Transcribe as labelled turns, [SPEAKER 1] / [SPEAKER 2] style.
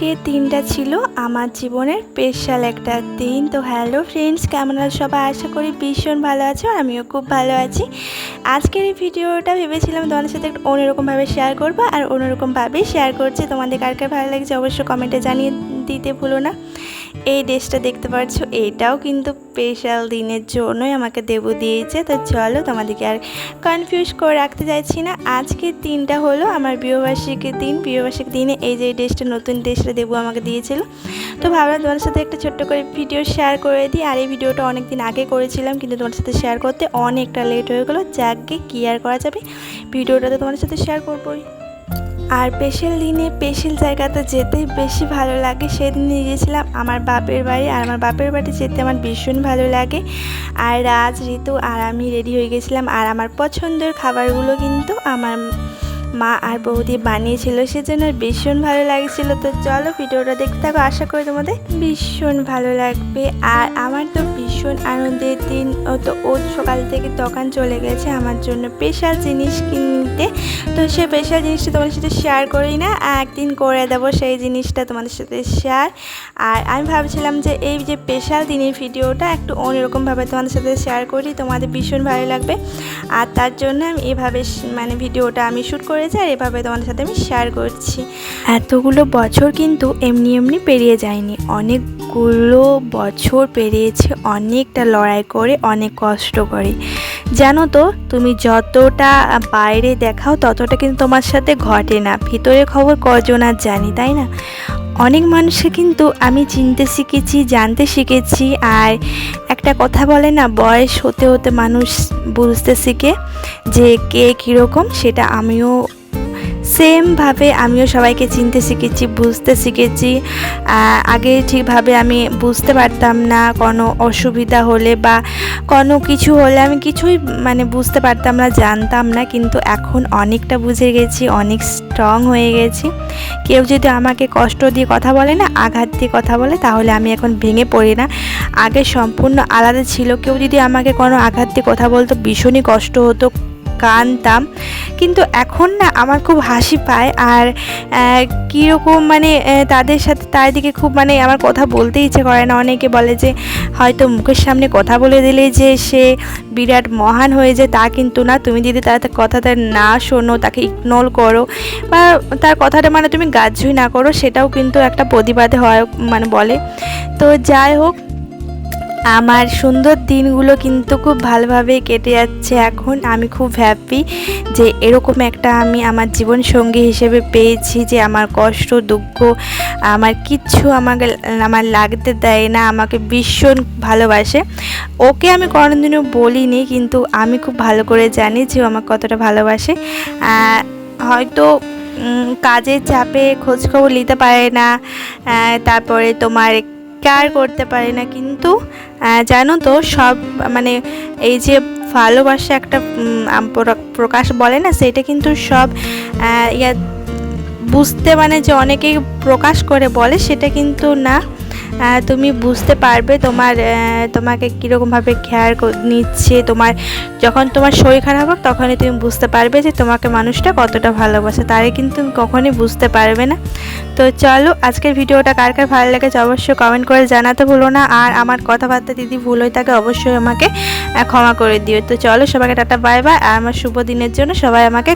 [SPEAKER 1] আজকের দিনটা ছিল আমার জীবনের স্পেশাল একটা দিন। তো হ্যালো ফ্রেন্ডস কেমন আছো সবাই? আশা করি ভীষণ ভালো আছো আর আমিও খুব ভালো আছি। আজকের এই ভিডিওটা ভেবেছিলাম তোমাদের সাথে একটু অন্যরকমভাবে শেয়ার করব আর অন্যরকমভাবেই শেয়ার করছি। তোমাদের কার কার ভালো লাগছে অবশ্যই কমেন্টে জানিয়ে দিতে ভুলো না। এই ড্রেসটা দেখতে পাচ্ছ, এটাও কিন্তু স্পেশাল দিনের জন্যই আমাকে দেবু দিয়েছে। তো চলো তোমাদেরকে আর কনফিউজ করে রাখতে চাইছি না। আজকের দিনটা হলো আমার বিবাহবার্ষিকীর দিন। বিবাহবার্ষিক দিনে এই যে ড্রেসটা, নতুন ড্রেসটা দেবু আমাকে দিয়েছিল। তো ভাবলাম তোমার সাথে একটা ছোট্ট করে ভিডিও শেয়ার করে দিই। আর এই ভিডিওটা অনেক দিন আগে করেছিলাম, কিন্তু তোমার সাথে শেয়ার করতে অনেকটা লেট হয়ে গেলো। যাকে কি আর করা যাবে? ভিডিওটা তো তোমার সাথে শেয়ার করবোই। আর স্পেশাল দিনে স্পেশাল জায়গাতে যেতে বেশি ভালো লাগে। সেদিনে গিয়েছিলাম আমার বাপের বাড়ি আর আমার বাপের বাড়ি যেতে আমার ভীষণ ভালো লাগে। আর রাজ, ঋতু আর আমি রেডি হয়ে গেছিলাম। আর আমার পছন্দের খাবারগুলো কিন্তু আমার মা আর বৌদি বানিয়েছিল। সেজন্য ভীষণ ভালো লাগছিল। তো চলো ভিডিওটা দেখতে থাকো। আশা করি তোমাদের ভীষণ ভালো লাগবে। আর আমার তো ভীষণ আনন্দের দিন। তো ও সকাল থেকে দোকান চলে গেছে আমার জন্য স্পেশাল জিনিস কিনতে। তো সে স্পেশাল জিনিসটা তোমাদের সাথে শেয়ার করি না, একদিন করে দেবো সেই জিনিসটা তোমাদের সাথে শেয়ার আর আমি ভাবছিলাম যে এই যে স্পেশাল দিনের ভিডিওটা একটু অন্যরকমভাবে তোমাদের সাথে শেয়ার করি, তোমাদের ভীষণ ভালো লাগবে। আর তার জন্য আমি এভাবে মানে ভিডিওটা আমি শ্যুট করেছি আর এভাবে তোমাদের সাথে আমি শেয়ার করছি। এতগুলো বছর কিন্তু এমনি এমনি পেরিয়ে যায়নি। অনেকগুলো বছর পেরিয়েছে অনেকটা লড়াই করে, অনেক কষ্ট করে। জানো তো, তুমি যতটা বাইরে দেখাও, ততটা কিন্তু তোমার সাথে ঘটে না। ভিতরে খবর কজন আর জানি, তাই না? অনেক মানুষকে কিন্তু আমি চিনতে শিখেছি, জানতে শিখেছি, আর একটা কথা বলে না, বয়স হতে হতে মানুষ বুঝতে শিখে যে কে কীরকম, সেটা আমিও সেমভাবে আমিও সবাইকে চিনতে শিখেছি, বুঝতে শিখেছি। আগে ঠিকভাবে আমি বুঝতে পারতাম না কোনো অসুবিধা হলে বা কোনো কিছু হলে আমি কিছুই মানে বুঝতে পারতাম না, জানতাম না। কিন্তু এখন অনেকটা বুঝে গেছি, অনেক স্ট্রং হয়ে গেছি। কেউ যদি আমাকে কষ্ট দিয়ে কথা বলে না, আঘাত দিয়ে কথা বলে, তাহলে আমি এখন ভেঙে পড়ি না। আগে সম্পূর্ণ আলাদা ছিল। কেউ যদি আমাকে কোনো আঘাত দিয়ে কথা বলতো, ভীষণই কষ্ট হতো। কানতাম। কিন্তু এখন না আমার খুব হাসি পায় আর কীরকম মানে তাদের সাথে তার দিকে খুব মানে আমার কথা বলতে ইচ্ছে করে না। অনেকে বলে যে, হয়তো মুখের সামনে কথা বলে দিলে যে সে বিরাট মহান হয়ে যায়, তা কিন্তু না। তুমি যদি তার কথাটা না শোনো, তাকে ইগনোর করো বা তার কথাটা মানে তুমি গ্রাহ্যই না করো, সেটাও কিন্তু একটা প্রতিবাদে হয় মানে বলে। তো যাই হোক আমার সুন্দর দিনগুলো কিন্তু খুব ভালোভাবে কেটে যাচ্ছে এখন। আমি খুব হ্যাপি যে এরকম একটা আমি আমার জীবন সঙ্গী হিসেবে পেয়েছি যে আমার কষ্ট, দুঃখ আমার কিচ্ছু আমাকে, আমার লাগতে দেয় না, আমাকে ভীষণ ভালোবাসে। ওকে আমি কোনোদিনও বলিনি, কিন্তু আমি খুব ভালো করে জানি যে ও আমাকে কতটা ভালোবাসে। হয়তো কাজের চাপে খোঁজখবর নিতে পারে না। তারপরে তোমার কেয়ার করতে পারি না, কিন্তু জানো তো, সব মানে এই যে ভালোবাসা একটা প্র- প্রকাশ বলে না, সেটা কিন্তু সব ইয়া, বুঝতে মানে যে অনেকেই প্রকাশ করে বলে, সেটা কিন্তু না। তুমি বুঝতে পারবে তোমার তোমাকে কীরকমভাবে খেয়ার নিচ্ছে, তোমার যখন তোমার শরীর খারাপ হোক তখনই তুমি বুঝতে পারবে যে তোমাকে মানুষটা কতটা ভালোবাসে, তারে কিন্তু তুমি কখনই বুঝতে পারবে না। তো চলো, আজকের ভিডিওটা কার কার ভালো লেগেছে অবশ্যই কমেন্ট করে জানাতে ভুলো না, আর আমার কথাবার্তা দিদি ভুল হয়ে থাকে অবশ্যই আমাকে ক্ষমা করে দিও। তো চলো, সবাইকে টাটা বাই বাই আর আমার শুভ দিনের জন্য সবাই আমাকে